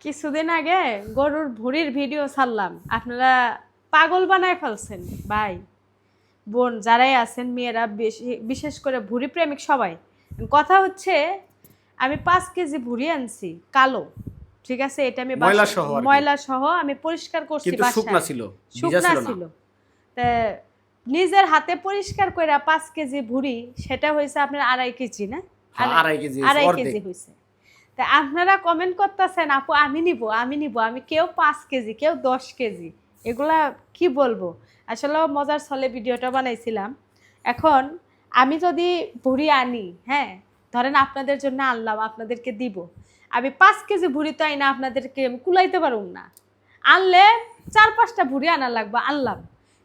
কিছুদিন আগে গরুর ভুড়ির ভিডিও ছাড়লাম। আপনারা পাগল বানায় ফেলছেন। ভাই বোন যারাই আছেন মেয়েরা বেশি- বিশেষ করে ভুড়ি প্রেমিক সবাই। কথা হচ্ছে আমি পাঁচ কেজি ভুড়ি আনছি কালো। ঠিক আছে? এটা আমি ময়লা সহ ময়লা সহ আমি পরিষ্কার করছি কিন্তু। শুকনা ছিল শুকনা ছিল তা নিজের হাতে পরিষ্কার করে পাঁচ কেজি ভুড়ি সেটা হয়েছে আপনার আড়াই কেজি না? হ্যাঁ, আড়াই কেজি আড়াই কেজি হয়েছে তা আপনারা কমেন্ট করতেছেন, আপু, আমি নিব আমি নিব, আমি কেউ পাঁচ কেজি, কেউ দশ কেজি, এগুলা কি বলব? আসলে মজার ছলে ভিডিওটা বানাইছিলাম। এখন আমি যদি ভুড়ি আনি হ্যাঁ ধরেন আপনাদের জন্য আনলাম, আপনাদেরকে দিব। আমি পাঁচ কেজি ভুড়ি তো আইনা, আপনাদেরকে কুলাইতে পারুম না। আনলে চার পাঁচটা ভুড়ি আনা লাগবে, আনলাম।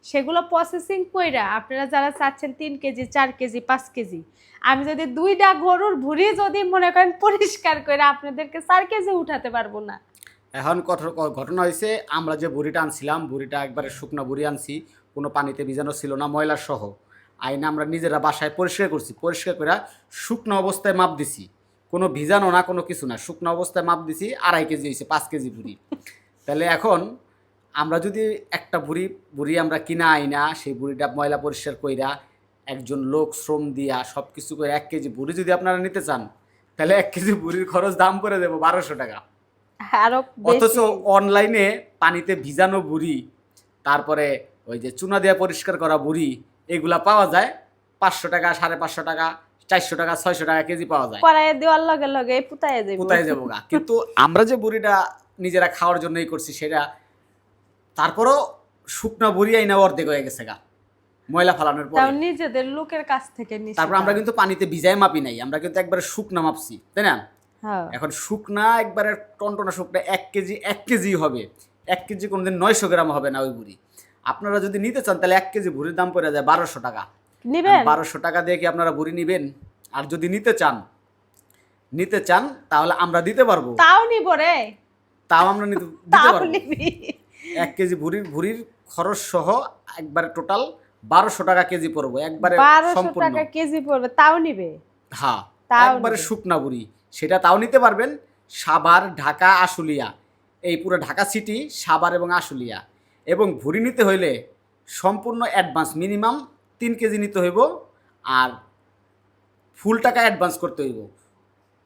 সেগুলো প্রসেসিং কইরা আপনারা যারা চাচ্ছেন তিন কেজি, চার কেজি, পাঁচ কেজি, আমি যদি দুইটা গরুর ভুড়ি যদি মনে করেন পরিষ্কার করে আপনাদেরকে চার কেজি উঠাতে পারব না। এখন ঘটনা হয়েছে আমরা যে বুড়িটা আনছিলাম বুড়িটা একবারে শুকনো বুড়ি আনছি, কোনো পানিতে ভিজানো ছিল না, ময়লা সহ। আইনে আমরা নিজেরা বাসায় পরিষ্কার করছি, পরিষ্কার করে শুকনো অবস্থায় মাপ দিছি। কোনো ভিজানো না, কোনো কিছু না, শুকনো অবস্থায় মাপ দিছি, আড়াই কেজি হয়েছে পাঁচ কেজি বুড়ি তাহলে এখন আমরা যদি একটা বুড়ি বুড়ি আমরা কিনা আইনা সেই বুড়িটা ময়লা পরিষ্কার কইরা একজন লোক শ্রম দিয়া সব কিছু করে এক কেজি বুড়ি যদি আপনারা নিতে চান তাহলে এক কেজি বুড়ির খরচ দাম করে দেবো বারোশো টাকা। অথচ অনলাইনে পানিতে ভিজানো বুড়ি তারপরে ওই যে চুনা দেওয়া পরিষ্কার করা বুড়ি এগুলা পাওয়া যায় পাঁচশো টাকা সাড়ে পাঁচশো টাকা চারশো টাকা ছয়শো টাকা কেজি পাওয়া যায়। কড়াইয়ে দেওয়ার লগে লগে পুতায় দেব কোথায় যাব গা। কিন্তু আমরা যে বুড়িটা নিজেরা খাওয়ার জন্যই করছি সেটা তারপরও শুকনা বুড়ি আইনা অর্ধেক হয়ে গেছে গা ময়লা ফালানোর তাও পরে। নিজেদের লোকের কাছ থেকে নিছি তারপর আমরা কিন্তু পানিতে ভিজাই মাপি নাই আমরা কিন্তু একবারে শুকনা মাপছি তাই না? হ্যাঁ। এখন শুকনা একবারে টনটনা শুকনা এক কেজি এক কেজি হবে এক কেজি কোনোদিন নয়শো গ্রাম হবে না ওই বুড়ি। আপনারা যদি নিতে চান তাহলে এক কেজি ভুড়ির দাম পড়ে যায় বারোশো টাকা। নিবেন? বারোশো টাকা দিয়ে কি আপনারা ভুড়ি নিবেন? আর যদি নিতে চান নিতে চান তাহলে আমরা দিতে পারব। তাও নিব রে। তাও আমরা নিতে দিতে পারব। এক কেজি ভুড়ির ভুড়ির খরচ সহ একবারে টোটাল বারোশো টাকা কেজি পড়ব একবারে বারোশো টাকা কেজি পড়বে তাও নিবে? হ্যাঁ একবারে শুকনা বুড়ি সেটা তাও নিতে পারবেন সাভার ঢাকা আশুলিয়া। এই পুরো ঢাকা সিটি সাভার এবং আশুলিয়া। এবং ভুড়ি নিতে হইলে সম্পূর্ণ অ্যাডভান্স মিনিমাম তিন কেজি নিতে হইব আর ফুল টাকা অ্যাডভান্স করতে হইব।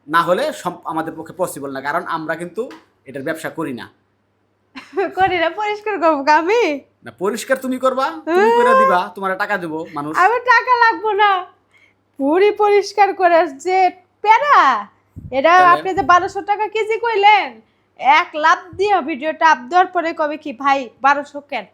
না হলে আমাদের পক্ষে পসিবল না কারণ আমরা কিন্তু এটার ব্যবসা করি না। করি না পরিষ্কার করব আমি। না পরিষ্কার তুমি করবা তুমি করে দিবা তোমার টাকা দেবো মানুষ। টাকা লাগবো না। পুরি পরিষ্কার করে যে প্যারা। এটা আপনি যে বারোশো টাকা কেজি কইলেন এক লাভ দিয়ে ভিডিওটা আপ দেওয়ার পরে কবে কি ভাই বারোশো কেন?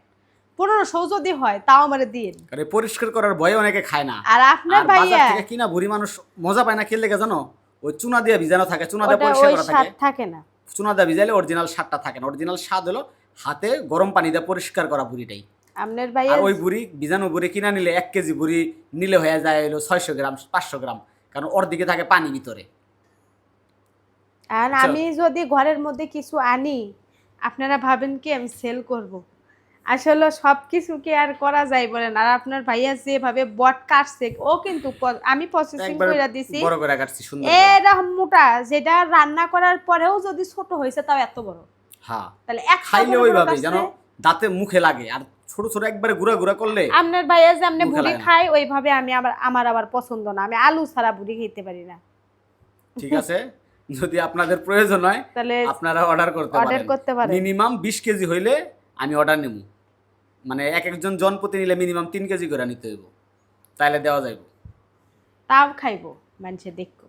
পনেরোশো যদি হয় তাও আমার দিন। এই পরিষ্কার করার ভয়ে অনেকে খায় না। আর আপনার আর ভাইয়া কিনা বুড়ি মানুষ মজা পায় না খেললে জানো? ওই চুনা দিয়ে ভিজানো থাকে চুনা দিয়ে পরিষ্কার করা থাকে। থাকে না। চুনা দিয়ে ভিজাইলে অরিজিনাল স্বাদটা থাকে না অরিজিনাল স্বাদ হলো হাতে গরম পানি দিয়ে পরিষ্কার করা বুড়িটাই আপনার আর ওই বুড়ি ভিজানো বুড়ি কিনা নিলে এক কেজি বুড়ি নিলে হয়ে যায় হলো ছয়শো গ্রাম পাঁচশো গ্রাম কারণ ওর দিকে থাকে পানি ভিতরে আর আচ্ছা। আমি যদি ঘরের মধ্যে কিছু আনি আপনারা ভাবেন কি আমি সেল করব। আসলে সব কিছু কি আর করা যায় বলেন? আর আপনার ভাইয়া যেভাবে বট কাটছে ও কিন্তু আমি প্রসেসিং করে দিছি। বড় করে কাটছি সুন্দর। এরকম মোটা যেটা রান্না করার পরেও যদি ছোট হয়েছে তাও এত বড়। হ্যাঁ তাহলে এক খাইলে ওইভাবে জানো দাঁতে মুখে লাগে। আর ছোট ছোট একবারে গুঁড়া গুঁড়া করলে আপনার ভাইয়া যে আপনি লাগে খাই ওইভাবে আমি আবার আমার আবার পছন্দ না। আমি আলু ছাড়া বুড়ি খেতে পারি না। ঠিক আছে। যদি আপনাদের প্রয়োজন হয় তাহলে আপনারা অর্ডার করতে অর্ডার পারেন। করতে পারেন। মিনিমাম বিশ কেজি হইলে আমি অর্ডার নেব। মানে এক একজন জনপতি নিলে মিনিমাম তিন কেজি করে নিতে হইব। তাইলে দেওয়া যাইব। তাও খাইবো মানুষে দেখো।